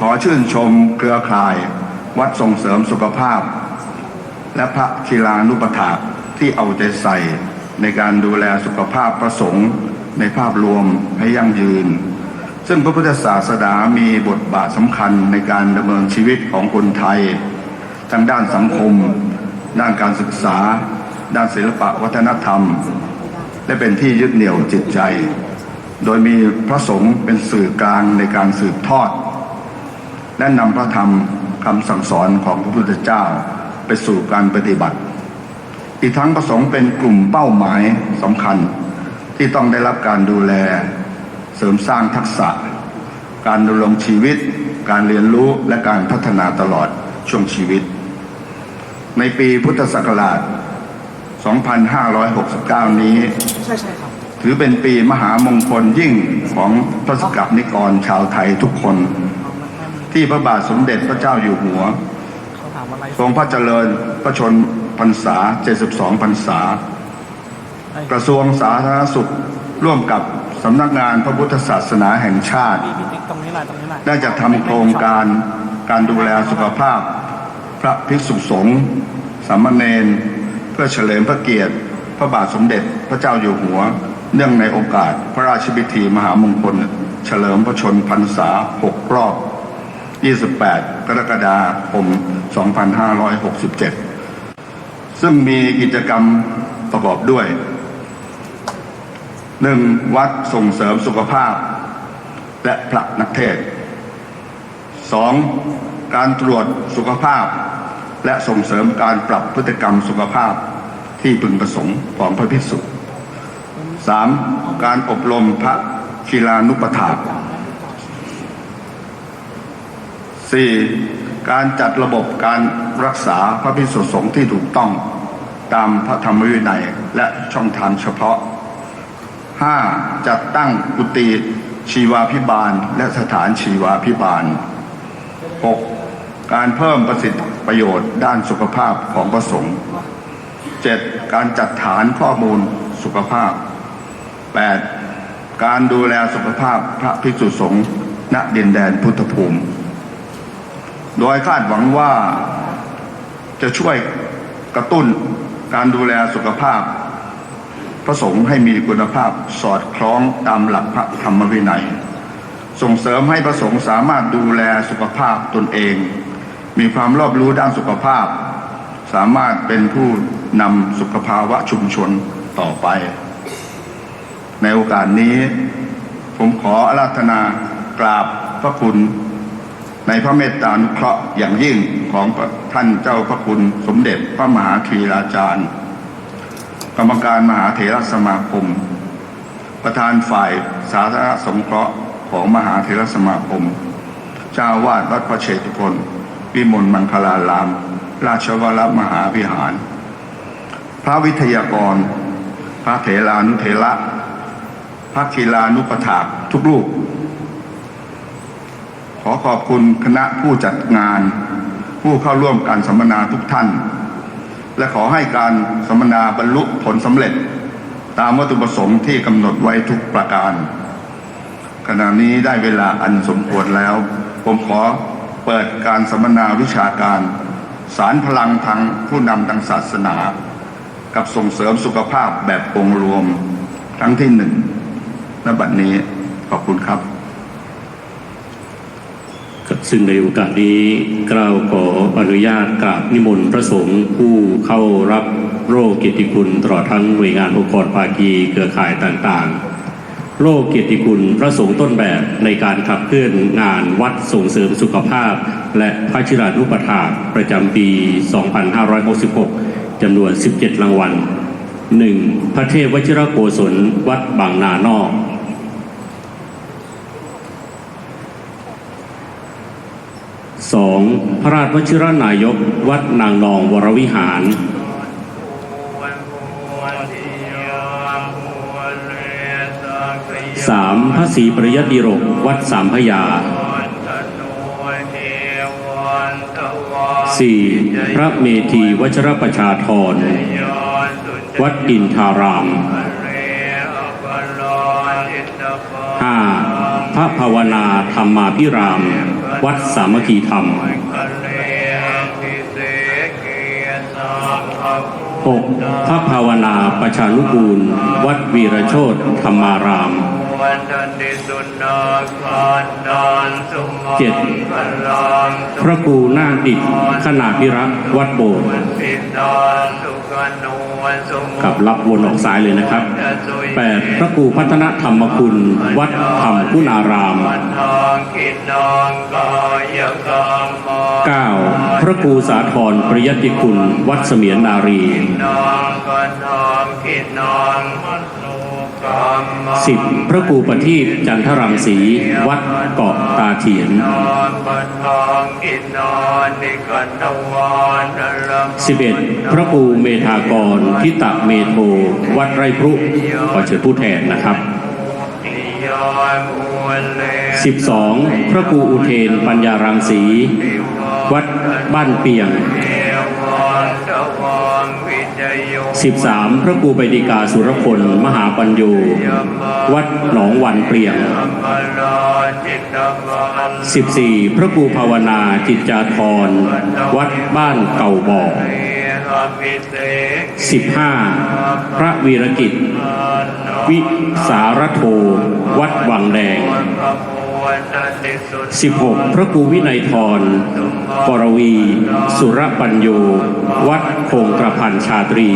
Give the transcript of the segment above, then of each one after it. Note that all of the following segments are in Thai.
ขอชื่นชมเครือข่าย วัดส่งเสริมสุขภาพ และพระคีลานุปถาที่เอาใจใส่ในการดูแลสุขภาพประสงค์ในภาพรวมให้ยั่งยืน ซึ่งพระพุทธศาสนามีบทบาทสำคัญในการดำเนินชีวิตของคนไทย ทั้งด้านสังคม ด้านการศึกษา ด้านศิลปะวัฒนธรรม และเป็นที่ยึดเหนี่ยวจิตใจ โดยมีพระสงฆ์เป็นสื่อกลางในการสืบทอด และนำพระธรรมคำสั่งสอนของพระพุทธเจ้าไปสู่การปฏิบัติ อีกทั้งประสงค์เป็นกลุ่มเป้าหมายสำคัญที่ต้องได้รับการดูแล เสริมสร้างทักษะ การดำรงชีวิต การเรียนรู้และการพัฒนาตลอดช่วงชีวิต ในปีพุทธศักราช 2569 นี้ ใช่ใช่ครับถือเป็นปีมหามงคลยิ่งของพระสกับนิกรชาวไทยทุกคน ที่พระบาทสมเด็จพระเจ้าอยู่หัวเขาถามอะไรทรงพระเจริญพระชนพรรษา 72 พรรษา กระทรวงสาธารณสุขร่วมกับสำนักงานพระพุทธศาสนาแห่งชาติพี่พี่ติ๊กตรงนี้หน่อยตรงนี้หน่อยได้จัดทำโครงการการดูแลสุขภาพ พระภิกษุสงฆ์สามเณรเพื่อเฉลิมพระเกียรติ พระบาทสมเด็จพระเจ้าอยู่หัว เนื่องในโอกาสพระราชพิธีมหามงคล เฉลิมพระชนพรรษา6รอบ 28 กรกฎาคม 2567 ซึ่งมีกิจกรรมประกอบด้วย 1. วัดส่งเสริมสุขภาพ และพระนักเทศ 2. การตรวจสุขภาพ และส่งเสริมการปรับพฤติกรรมสุขภาพที่พึงประสงค์ของพระภิกษุ 3. การอบรมพระคีลานุปถา 4. การจัดระบบการรักษาพระภิกษุสงฆ์ที่ถูกต้องตามพระธรรมวินัยและช่องทางเฉพาะ 5. จัดตั้งกุฏิชีวาพิบาลและสถานชีวาพิบาล 6. การเพิ่มประสิทธิประโยชน์ด้านสุขภาพของพระสงฆ์ 7. การจัดฐานข้อมูลสุขภาพ 8. การดูแลสุขภาพพระภิกษุสงฆ์ณดินแดนพุทธภูมิ โดยคาดหวังว่าจะช่วยกระตุ้นการดูแลสุขภาพ พระสงฆ์ให้มีคุณภาพสอดคล้องตามหลักพระธรรมวินัย ส่งเสริมให้พระสงฆ์สามารถดูแลสุขภาพตนเอง มีความรอบรู้ด้านสุขภาพ สามารถเป็นผู้นำสุขภาวะชุมชนต่อไป ในโอกาสนี้ ผมขออาราธนากราบพระคุณ ในพระเมตตานุเคราะห์อย่างยิ่งของท่านเจ้าพระคุณสมเด็จพระมหาธีราจารย์ กรรมการมหาเถรสมาคม ประธานฝ่ายสาธารณสงเคราะห์ของมหาเถรสมาคม เจ้าวาดวัดพระเชตุพนวิมลมังคลาราม ราชวรมหาวิหาร พระวิทยากร พระเถรานุเถระพระคีลานุปถากทุกรูป อขอบคุณคณะผู้จัดงาน ผู้เข้าร่วมการสัมมนาทุกท่าน และขอให้การสัมมนาบรรลุผลสำเร็จ ตามวัตถุประสงค์ที่กำหนดไว้ทุกประการ ขณะนี้ได้เวลาอันสมควรแล้ว ผมขอเปิดการสัมมนาวิชาการ สารพลังทางผู้นำทางศาสนา กับส่งเสริมสุขภาพแบบองค์รวมครั้งที่หนึ่งณบัดนี้ขอบคุณครับครับ ซึ่งในโอกาสนี้กล่าวขออนุญาตกราบนิมนต์พระสงฆ์ผู้เข้ารับโรคเกียรติคุณตลอดทั้งหน่วยงานองค์กรภาคีเครือข่ายต่างๆ โรคเกียรติคุณพระสงฆ์ต้นแบบในการขับเคลื่อนงานวัดส่งเสริมสุขภาพ และพระชิรานุปถาประจำปี 2566จำนวน 17 รางวัล 1. พระเทพวชิรโกศลวัดบางนานอก สองพระราชวชิรนายก วัดนางนองวรวิหารสามพระศรีปริยติโรกวัดสามพยาสี่พระเมธีวชรประชาธรวัดอินทารามห้าพระภาวนาธรรมาพิราม วัดสามัคคีธรรม 6. พระภาวนาประชานุกูล วัดวีรโชตธรรมารามเจ็ดพระครูนาดิษฐ์ขนาพิรักษ์วัดโบสถ์ กับรับวนออกซ้ายเลยนะครับ 8. พระครูพัฒนธรรมคุณ วัดธรรมคุณาราม 9. พระครูสาธรปริยติคุณ วัดเสมียนนารี 10. พระครูประทีปจันทรังสี วัดเกาะตาเถียน 11. พระครูเมธากรทิตะเมโท วัดไรพรุขอเชิญผู้แทนนะครับ 12. พระครูอุเทนปัญญารังสี วัดบ้านเปียง 13. พระครูใบดิกาสุรพลมหาปัญโยวัดหนองวันเปลียง 14. พระครูภาวนาจิตจาธรวัดบ้านเก่าบ่อ 15. พระวีรกิจ วิสารโท วัดวังแดง 16. พระครูวินัยทรกรวี สุรปัญโย วัดคงกระพันชาตรี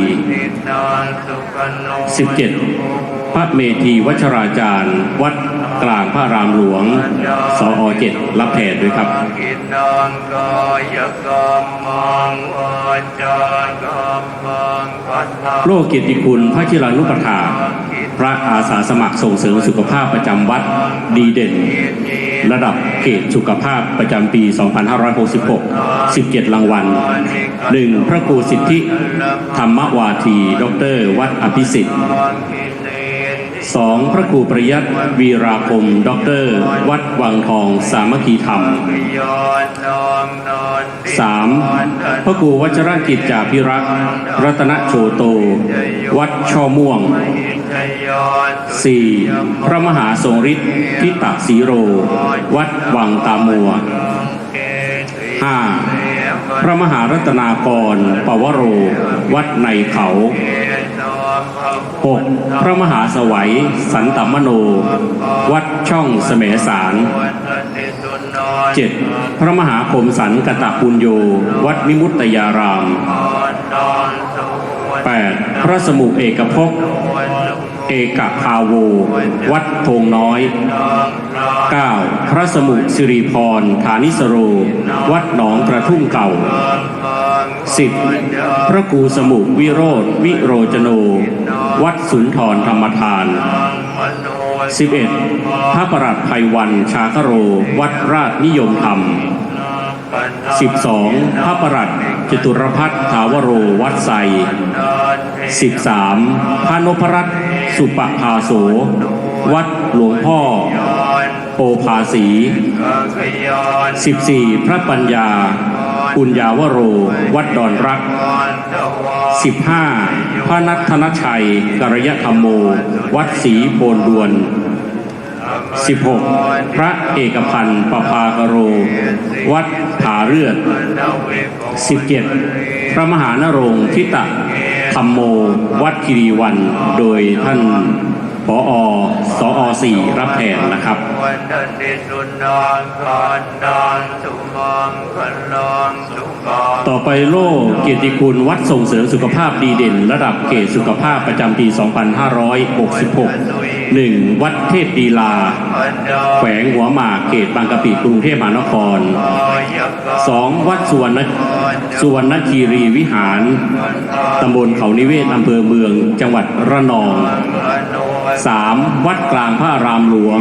17. พระเมธีวัชราจารย์ วัดกลางพระรามหลวง สอเจ็ดรับแทนด้วยครับโลกเกียรติคุณพระชิรานุปถา พระอาสาสมัครส่งเสริมสุขภาพประจำวัดดีเด่น ระดับเขตสุขภาพประจำปี 2566 17 รางวัล 1. พระครูสิทธิ ธรรมวาที ดร วัดอภิสิทธิ์ 2. พระครูประยัตวีราคมด็อกเตอร์ วัดวังทอง สามัคคีธรรม 3. พระครูวัชรกิจจาพิรักษ์รัตนโชโต วัดช่อม่วง 4. พระมหาทรงฤทธิ์ทิตะสีโร วัดวังตามัว 5. พระมหารัตนากรปวโร วัดในเขา 6. พระมหาสวัยสันตมโน วัดช่องเสมสาร 7. พระมหาคมสันกตะปุญโย วัดวิมุตตยาราม 8. พระสมุเอกภพ เอกภาโว วัดโพงน้อย 9. พระสมุสิริพรฐานิสโร วัดหนองกระทุ่มเก่า 10. พระครูสมุวิโรธวิโรจโน วัดสุนทรธรรมทาน 11. พระประหลัดภัยวันชาคโร วัดราชนิยมธรรม 12. พระประหลัดจตุรพัฒน์ถาวโร วัดไซ 13. พระนพรัตน์สุปภาโส วัดหลวงพ่อ โปภาสี 14. พระปัญญา ปุญญาวโร วัดดอนรัก 15. พระนัทธนชัยกรยธรรมโม วัดศรีโพนดวน 16. พระเอกพันธ์ปภากโร วัดผาเลือด 17. พระมหานรงค์ทิตะ รรมโม วัดคิรีวัน โดยท่านผออสอสี่รับแทนนะครับวันติสุนังกันดังสุมังคลังสุขังต่อไปโล่เกียรติคุณวัดส่งเสริมสุขภาพดีเด่น ระดับเกรดสุขภาพประจำปี 2566 1. วัดเทพดีลา แขวงหัวหมากเขตบางกะปิกรุงเทพมหานคร 2. วัดสุวรรณ สุวรรณคีรีวิหาร ตำบลเขานิเวศอำเภอเมือง จังหวัดระนอง 3. วัดกลางพระรามหลวง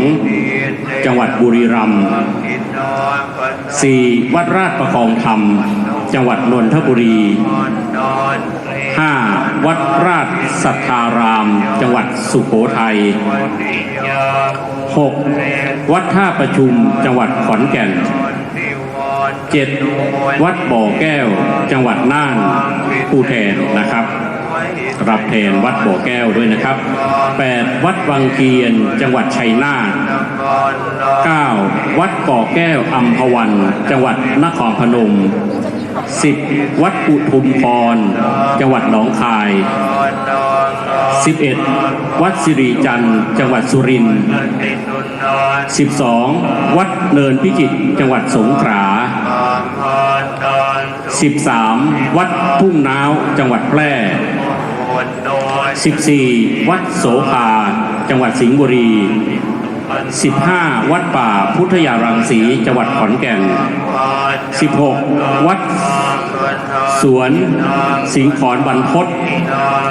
จังหวัดบุรีรัมย์ 4. วัดราชประคองธรรม จังหวัดนนทบุรี 5. วัดราชสัทธาราม จังหวัดสุโขทัย 6. วัดท่าประชุม จังหวัดขอนแก่น 7. วัดบ่อแก้ว จังหวัดน่านผู้แทนนะครับ รับแทนวัดบ่อแก้วด้วยนะครับ 8. วัดวังเกียน จังหวัดชัยนาทนครหลวง 9. วัดก่อแก้วอัมพวัน จังหวัดนครพนม 10. วัดอุทุมพร จังหวัดหนองคายนอนนอนนอน 11. วัดสิริจันทร์ จังหวัดสุรินทร์ติดนุนนอน 12. วัดเนินพิจิตร จังหวัดสงขลา 13. วัดทุ่งน้าวจังหวัดแพร่ 14. วัดโสภาจังหวัดสิงห์บุรี 15. วัดป่าพุทธยารังสีจังหวัดขอนแก่น 16. วัดสวนสิงขอนบรรพต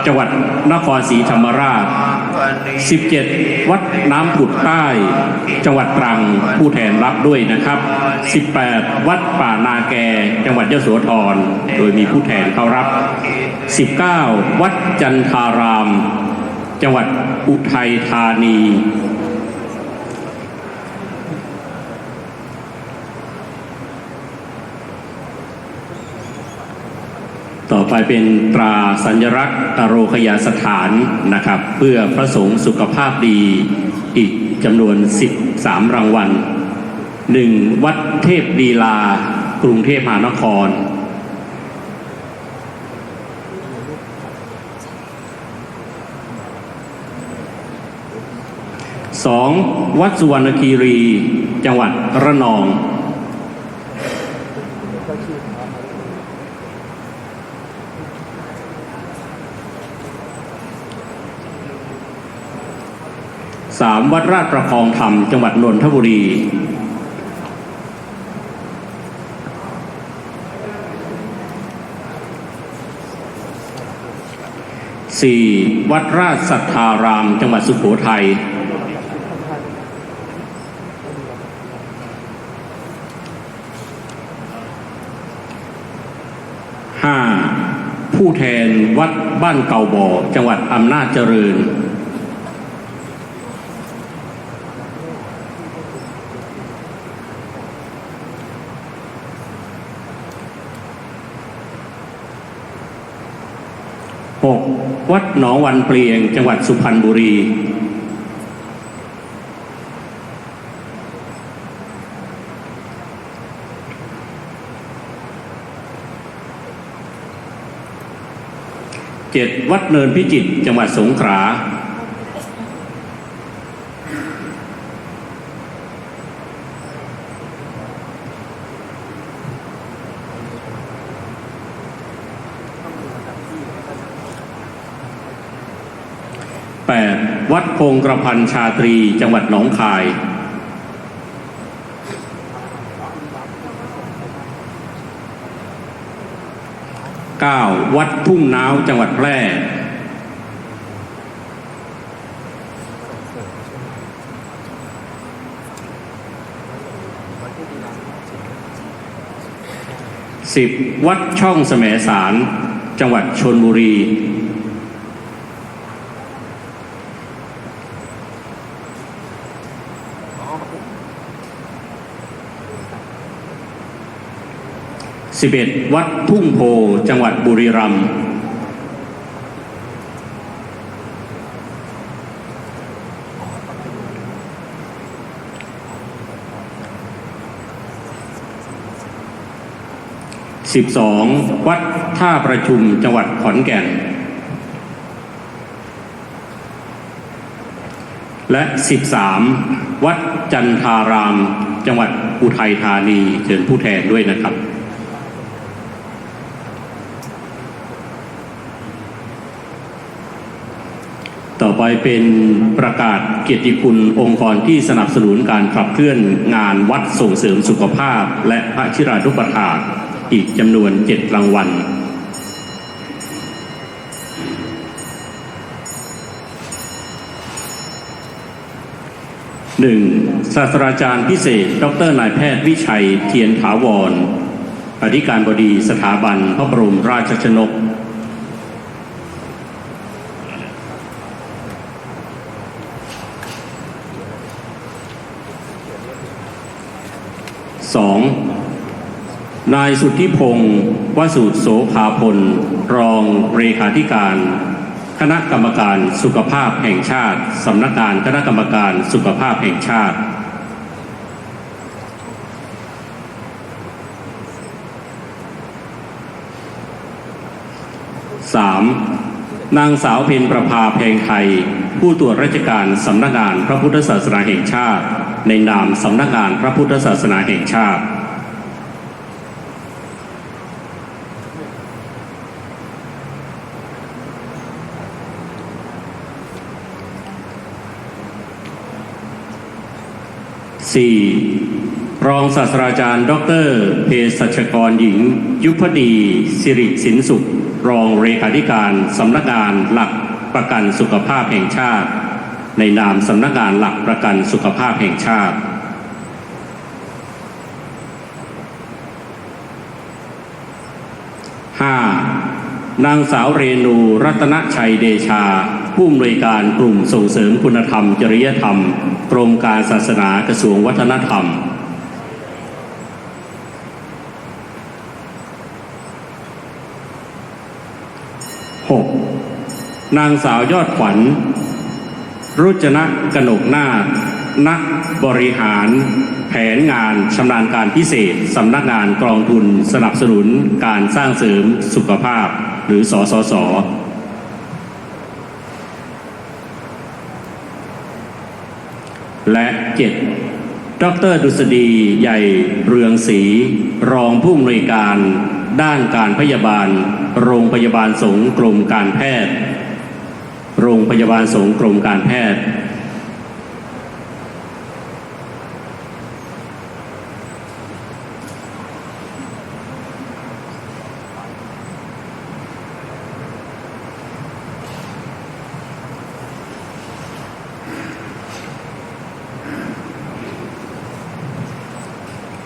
จังหวัดนครศรีธรรมราช 17 วัดน้ำผุดใต้ จังหวัดตรังผู้แทนรับด้วยนะครับ 18 วัดป่านาแก จังหวัดยโสธรโดยมีผู้แทนเข้ารับ 19 วัดจันทาราม จังหวัดอุทัยธานี ไปเป็นตราสัญลักษณ์ตโรคยาสถานนะครับ เพื่อพระสงฆ์สุขภาพดีอีกจำนวน 13 รางวัล 1. วัดเทพลีลา กรุงเทพมหานคร 2. วัดสุวรรณคีรี จังหวัดระนอง สามวัดราชประคองธรรม จังหวัดนนทบุรีสี่วัดราชสัทธาราม จังหวัดสุโขทัยห้าผู้แทนวัดบ้านเก่าบ่อ จังหวัดอำนาจเจริญ 6. วัดหนองวันเปลียง จังหวัดสุพรรณบุรี เจ็ดวัดเนินพิจิตรจังหวัดสงขลา 8. วัดพงกระพันชาตรีจังหวัดหนองคาย 9. วัดทุ่งน้าวจังหวัดแพร่ 10. วัดช่องแสมสาร จังหวัดชนบุรี 11. วัดทุ่งโพ จังหวัดบุรีรัมย์ 12. วัดท่าประชุมจังหวัดขอนแก่น และ13วัดจันทาราม จังหวัดอุทัยธานีเชิญผู้แทนด้วยนะครับ อไปเป็นประกาศเกียรติคุณองค์กรที่สนับสนุนการขับเคลื่อนงานวัดส่งเสริมสุขภาพ และพระชิรานุปถาอีกจำนวนเจ็ดรางวัลหนึ่งศาสตราจารย์พิเศษ ดรนายแพทย์วิชัยเทียนถาวรอธิการบดีสถาบันพระบรมราชชนก สองนายสุทธิพงศ์วสุโสภาพล รองเลขาธิการ คณะกรรมการสุขภาพแห่งชาติสำนักงานคณะกรรมการสุขภาพแห่งชาติ 3. นางสาวเพ็ญประภาแพงไทย ผู้ตรวจราชการสำนักงานพระพุทธศาสนาแห่งชาติ ในนามสำนักงานพระพุทธศาสนาแห่งชาติ 4. รองศาสตราจารย์ ดรเภสัชกรหญิง ยุพดี สิริสินสุข รองเลขาธิการสำนักงานหลักประกันสุขภาพแห่งชาติ ในนามสำนักงานหลักประกันสุขภาพแห่งชาติ 5. นางสาวเรนูรัตนชัยเดชา ผู้อำนวยการกลุ่มส่งเสริมคุณธรรม จริยธรรม กรมการศาสนากระทรวงวัฒนธรรม 6. นางสาวยอดขวัญ รุจนะกนกนาถนักบริหาร แผนงานชำนาญการพิเศษสำนักงานกองทุนสนับสนุนการสร้างเสริมสุขภาพ หรือสสสและ 7. ดรดุษฎีใหญ่เรืองศรีรองผู้อำนวยการ ด้านการพยาบาล โรงพยาบาลสงกรมการแพทย์ โรงพยาบาลสงกรมการแพทย์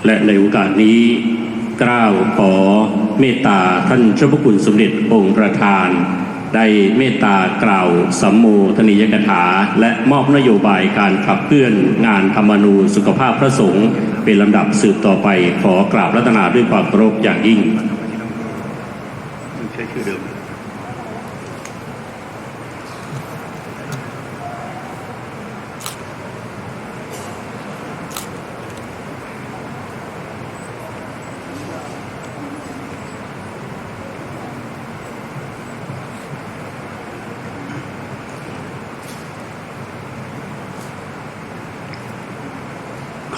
และในโอกาสนี้กล้าวขอเมตตาท่านเจ้าพระคุณสมเด็จองค์ประธาน ได้เมตตากล่าวสัมโมทนิยกถา และมอบนโยบายการขับเคลื่อนงานธรรมนูสุขภาพพระสงฆ์เป็นลำดับสืบต่อไปขอกราบรัตนาด้วยความเคารพอย่างยิ่ง ใช้ชื่อเดิม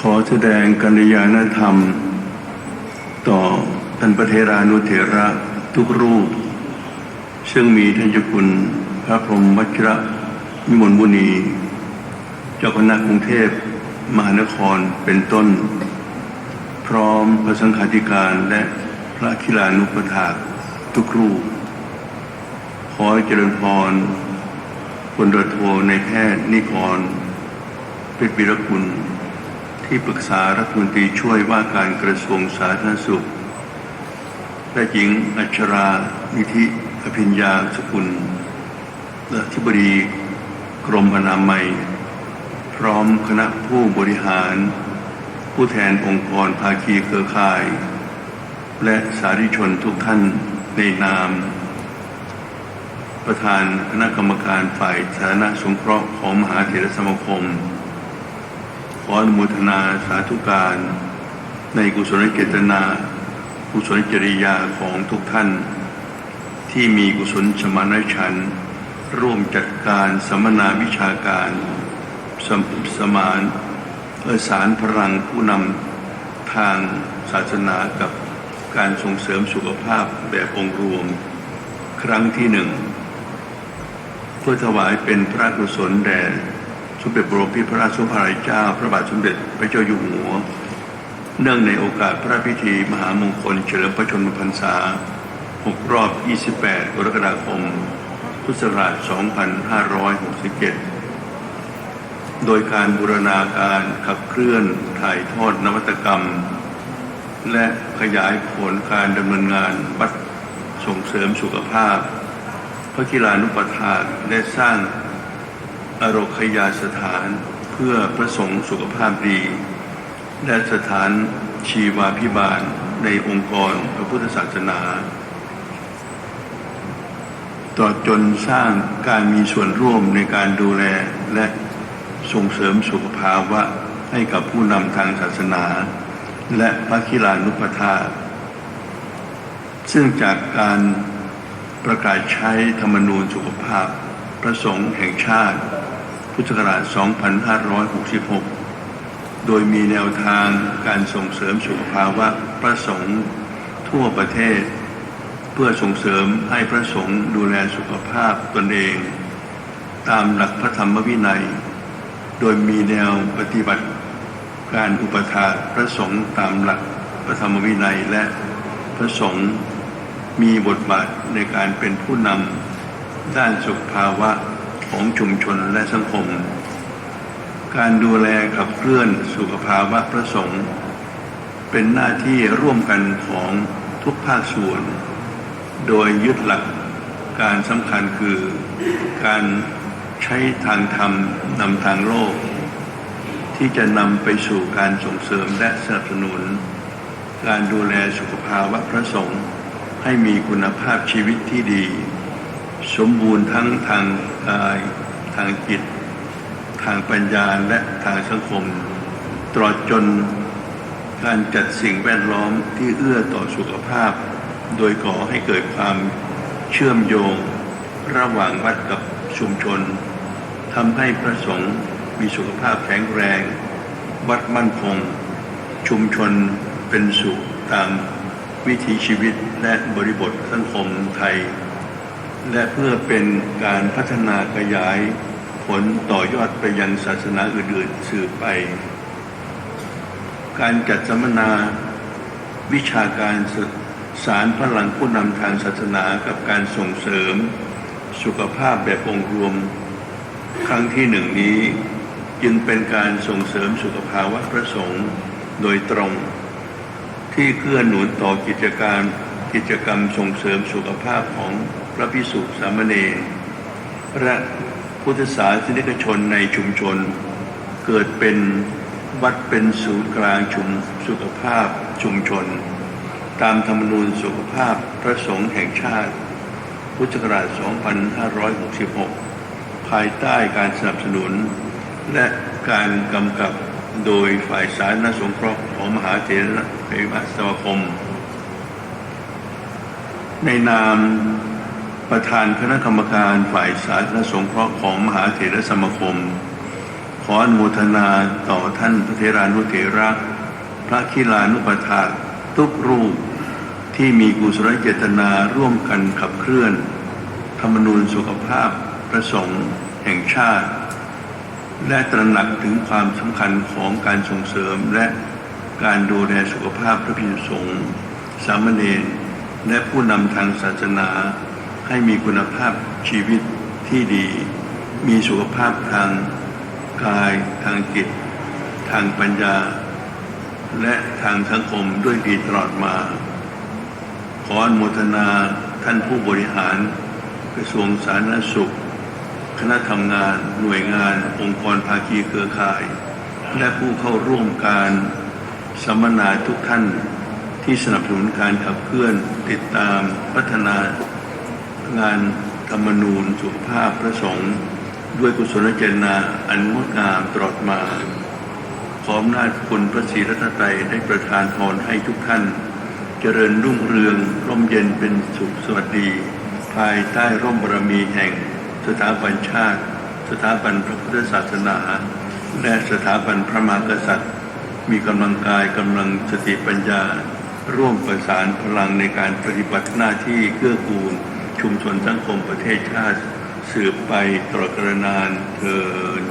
ขอแส ดงกัญญาณธรรม ต่อท่านพระเทรานุเถระทุกรูป ซึ่งมีท่านเจ้าคุณพระพรหมวัชระมิมลมุนีเจ้าคณะกรุงเทพมหานครเป็นต้น พร้อมพระสังฆาธิการและพระคิลานุปถากทุกรูป ขอให้เจริญพรพลเรือโทในแพทย์นิกรเพชรบิรกุล ที่ปรึกษารัฐมนตรีช่วยว่าการกระทรวงสาธารณสุข และหญิงอัชรา นิธิอภิญญาสกุล และธิบดีกรมอนามัย พร้อมคณะผู้บริหาร ผู้แทนองค์กรภาคีเครือข่าย และสาธุชนทุกท่านในนาม ประธานคณะกรรมการฝ่ายสาธารณสงเคราะห์ของมหาเถรสมาคม ขออนุโมทนาสาธุการ ในกุศลเจตนา กุศลจริยาของทุกท่าน ที่มีกุศลสมานฉัน ร่วมจัดการสัมมนาวิชาการสมสมานเออสารพลังผู้นำทางศาสนากับการส่งเสริมสุขภาพแบบองค์รวม ครั้งที่หนึ่ง เพื่อถวายเป็นพระกุศลแด่ สมเด็จบรมพิตรพระราชสมภารเจ้า พระบาทสมเด็จพระเจ้าอยู่หัว เนื่องในโอกาสพระพิธีมหามงคล เฉลิมพระชนมพรรษา 6 รอบ 28 กรกฎาคม พุทธศักราช 2567 โดยการบูรณาการขับเคลื่อนถ่ายทอดนวัตกรรม และขยายผลการดำเนินงานวัดส่งเสริมสุขภาพ พระกีฬานุปทานได้สร้าง อโรคยาสถานเพื่อพระสงฆ์สุขภาพดี และสถานชีวาพิบาลในองค์กรพระพุทธศาสนาตลอดจนสร้างการมีส่วนร่วมในการดูแลและส่งเสริมสุขภาวะให้กับผู้นำทางศาสนา และพระคิลานุปถาซึ่งจากการประกาศใช้ธรรมนูญสุขภาพพระสงฆ์แห่งชาติ พุทธศักราช 2566 โดยมีแนวทางการส่งเสริมสุขภาวะพระสงฆ์ทั่วประเทศ เพื่อส่งเสริมให้พระสงฆ์ดูแลสุขภาพตนเอง ตามหลักพระธรรมวินัย โดยมีแนวปฏิบัติการอุปถาพระสงฆ์ตามหลักพระธรรมวินัยและพระสงฆ์มีบทบาทในการเป็นผู้นำด้านสุขภาวะ ของชุมชนและสังคม การดูแลขับเคลื่อนสุขภาวะพระสงฆ์เป็นหน้าที่ร่วมกันของทุกภาคส่วน โดยยึดหลักการสำคัญคือการใช้ทางธรรมนำทางโลก ที่จะนำไปสู่การส่งเสริมและสนับสนุน การดูแลสุขภาวะพระสงฆ์ให้มีคุณภาพชีวิตที่ดี สมบูรณ์ทั้งทาง กายทางจิต ทางปัญญาและทางสังคม ตลอดจนการจัดสิ่งแวดล้อมที่เอื้อต่อสุขภาพ โดยก่อให้เกิดความเชื่อมโยง ระหว่างวัดกับชุมชนทำให้พระสงฆ์มีสุขภาพแข็งแรง วัดมั่นคง ชุมชนเป็นสุขตามวิถีชีวิตและบริบทสังคมไทย และเพื่อเป็นการพัฒนาขยายผลต่อยอดไปยังศาสนาอื่นๆสืบไป การจัดสัมมนาวิชาการสารพลังผู้นำทางศาสนากับการส่งเสริมสุขภาพแบบองค์รวม ครั้งที่หนึ่งนี้จึงเป็นการส่งเสริมสุขภาวะพระสงฆ์โดยตรง ที่เกื้อหนุนต่อกิจการ กิจกรรมส่งเสริมสุขภาพของพระพิสุสามเณรและพุทธศาสนิกชนในชุมชน เกิดเป็นวัดเป็นศูนย์กลางชุมสุขภาพชุมชน ตามธรรมนูญสุขภาพพระสงฆ์แห่งชาติ พุทธศักราช 2566 ภายใต้การสนับสนุน และการกำกับโดยฝ่ายสาธารณสงเคราะห์ของมหาเถรเถรสมาคม ในนามประธานคณะกรรมการฝ่ายสาธารณสงเคราะห์ของมหาเถรสมาคม ขออนุโมทนาต่อท่านพระเทรานุเถระ พระคิลานุปถาทุกรูปที่มีกุศลเจตนาร่วมกันขับเคลื่อน ธรรมนูญสุขภาพพระสงฆ์แห่งชาติ และตระหนักถึงความสำคัญของการส่งเสริมและการดูแลสุขภาพพระภิกษุสงฆ์สามเณร และผู้นำทางศาสนาให้มีคุณภาพชีวิตที่ดี มีสุขภาพทางกาย ทางจิต ทางปัญญา และทางสังคมด้วยดีตลอดมา ขออนุโมทนาท่านผู้บริหาร กระทรวงสาธารณสุข คณะทำงาน หน่วยงาน องค์กรภาคีเครือข่าย และผู้เข้าร่วมการสัมมนาทุกท่าน ที่สนับสนุนการขับเคลื่อนติดตามพัฒนางานธรรมนูญสุขภาพพระสงฆ์ด้วยกุศลเจตนาอันงดงามตลอดมา ขออำนาจคุณพระศรีรัตนตรัยได้ประทานพรให้ทุกท่าน เจริญรุ่งเรืองร่มเย็นเป็นสุขสวัสดี ภายใต้ร่มบารมีแห่ง สถาบันชาติ สถาบันพระพุทธศาสนา และสถาบันพระมหากษัตริย์ มีกำลังกายกำลังสติปัญญา ร่วมประสานพลังในการปฏิบัติหน้าที่เกื้อกูล ชุมชนสังคมประเทศชาติ สืบไปตลอดกาลนานเทิน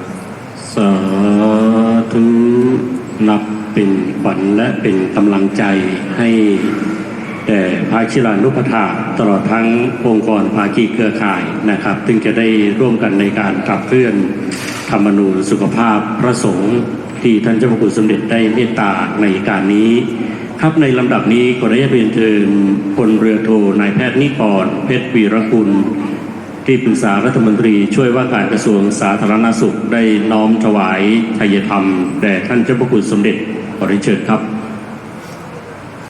สาธุนับเป็นขวัญและเป็นกำลังใจให้แด่ภาคิลานุปถาตลอดทั้งองค์กรภาคีเครือข่ายนะครับ ซึ่งจะได้ร่วมกันในการขับเคลื่อนธรรมนูญสุขภาพพระสงฆ์ที่ท่านเจ้าพระคุณสมเด็จได้เมตตาในการนี้ ครับในลำดับนี้ขอได้เรียนเชิญพลเรือโทนายแพทย์นิกรเพชรวีรคุณที่ปรึกษารัฐมนตรีช่วยว่าการกระทรวงสาธารณสุขได้น้อมถวายทายธรรมแด่ท่านเจ้าพระคุณสมเด็จขอเรียนเชิญครับ